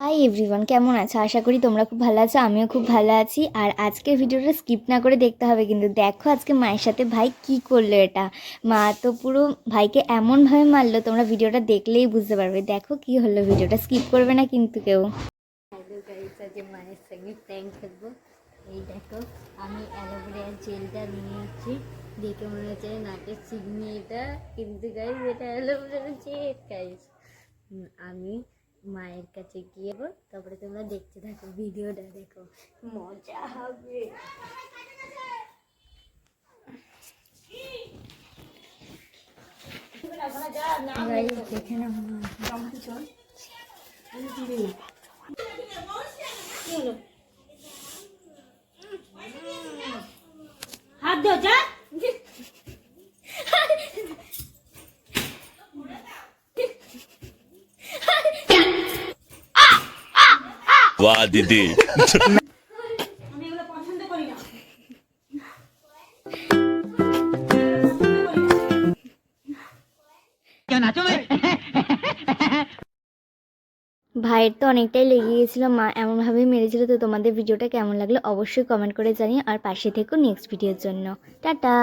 Hi everyone কেমন আছো? আশা করি তোমরা খুব ভালো আছো, আমিও খুব ভালো আছি। আর আজকের ভিডিওটা স্কিপ না করে দেখতে হবে, কিন্তু দেখো আজকে মায়ের সাথে ভাই কি করল এটা। মা তো পুরো ভাইকে এমনভাবে মারলো, তোমরা ভিডিওটা দেখলেই বুঝতে পারবে। দেখো কি হলো, ভিডিওটা স্কিপ করবে না কিন্তু কেউ। মায়ের সঙ্গে প্র্যাঙ্ক করব। এই দেখো, আমি অ্যালোভেরা জেলটা নিয়েছি দেখে মনে হচ্ছে নাকের চিকনি এটা। কিন্তু গাইস এটা অ্যালোভেরা জেল গাইস আমি মায়ের কাছে গিয়ে তারপরে তোমরা দেখতে থাকো ভিডিওটা দেখো। মজা হবে। হাত দাও যা বাহ, দিদি। ভাইয়ের তো অনেকটাই লেগে গেছিল মা এমনভাবেই মেরেছিল, তো তোমাদের ভিডিওটা কেমন লাগল অবশ্যই কমেন্ট করে জানিও, আর পাশে থেকো নেক্সট ভিডিওর জন্য। টাটা!